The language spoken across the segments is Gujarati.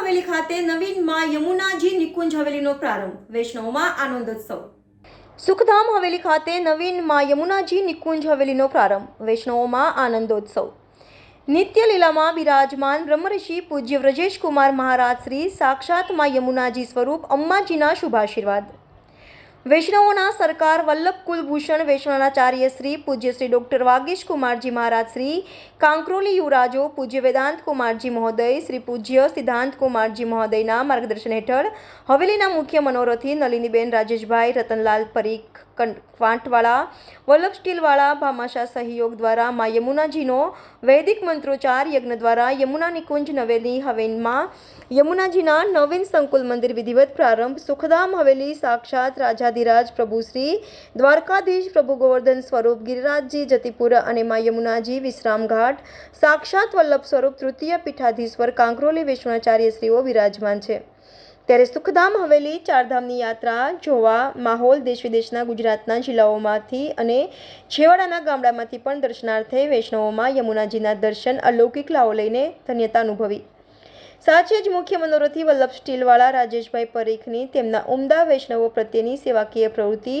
હવેલી ખાતે નવીનમાં યમુનાજી નિકુંજ હવેલીનો પ્રારંભ. વૈષ્ણવમાં આનંદોત્સવ સુખધામ હવેલી ખાતે નવીનમાં યમુનાજી નિકુંજ હવેલીનો પ્રારંભ. વૈષ્ણવોમાં આનંદોત્સવ. નિત્ય લીલામાં બિરાજમાન બ્રહ્મઋષિ પૂજ્ય વ્રજેશ કુમાર મહારાજ શ્રી સાક્ષાતમાં યમુનાજી સ્વરૂપ અંબાજીના શુભાશીર્વાદ. વૈષ્ણવોના સરકાર વલ્લભ કુલભૂષણ વૈષ્ણવાચાર્ય શ્રી પૂજ્ય શ્રી ડૉક્ટર વાગીશ કુમારજી મહારાજ શ્રી કાંકરોલી યુવરાજો પૂજ્ય વેદાંત કુમારજી મહોદય શ્રી પૂજ્ય સિદ્ધાંત કુમારજી મહોદયના માર્ગદર્શન હેઠળ હવેલીના મુખ્ય મનોરથી નલિનીબેન રાજેશભાઈ રતનલાલ પરીખ ક્વાંટવાળા વલ્લભ સ્ટીલવાળા ભામાશા સહયોગ દ્વારા મા યમુનાજીનો વૈદિક મંત્રોચ્ચાર યજ્ઞ દ્વારા યમુના નિકુંજ નવેલી હવેનમાં યમુનાજીના નવીન સંકુલ મંદિર વિધિવત પ્રારંભ સુખધામ હવેલી સાક્ષાત રાજાધિરાજ પ્રભુ શ્રી દ્વારકાધીશ પ્રભુ ગોવર્ધન સ્વરૂપ ગિરિરાજજી જતિપુર અને મા યમુનાજી વિશ્રામ ઘાટ સાક્ષાત વલ્લભ સ્વરૂપ તૃતીય પીઠાધીશ્વર કાંકરોલી વિશ્વાચાર્ય શ્રીઓ બિરાજમાન છે. ત્યારે સુખધામ હવેલી ચારધામની યાત્રા જોવા માહોલ દેશ વિદેશના ગુજરાતના જિલ્લાઓમાંથી અને છેવાડાના ગામડામાંથી પણ દર્શનાર્થે વૈષ્ણવોમાં યમુનાજીના દર્શન, અલૌકિક લાવો લઈને ધન્યતા અનુભવી. સાચે જ મુખ્ય મનોરથી વલ્લભ સ્ટીલવાળા રાજેશભાઈ પરીખની તેમના ઉમદા વૈષ્ણવો પ્રત્યેની સેવાકીય પ્રવૃત્તિ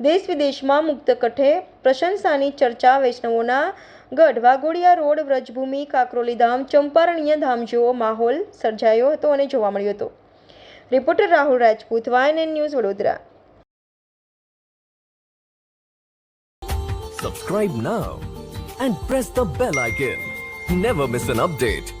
દેશ વિદેશમાં મુક્ત કઠે પ્રશંસાની ચર્ચા વૈષ્ણવોના ગઢ, વાઘોડિયા રોડ, વ્રજભૂમિ, કાકરોલી ધામ, ચંપારણીય ધામ જેવો માહોલ સર્જાયો હતો અને જોવા મળ્યો હતો. Reporter Rahul Rajput YNN news Vadodara Subscribe now and press the bell icon. Never miss an update.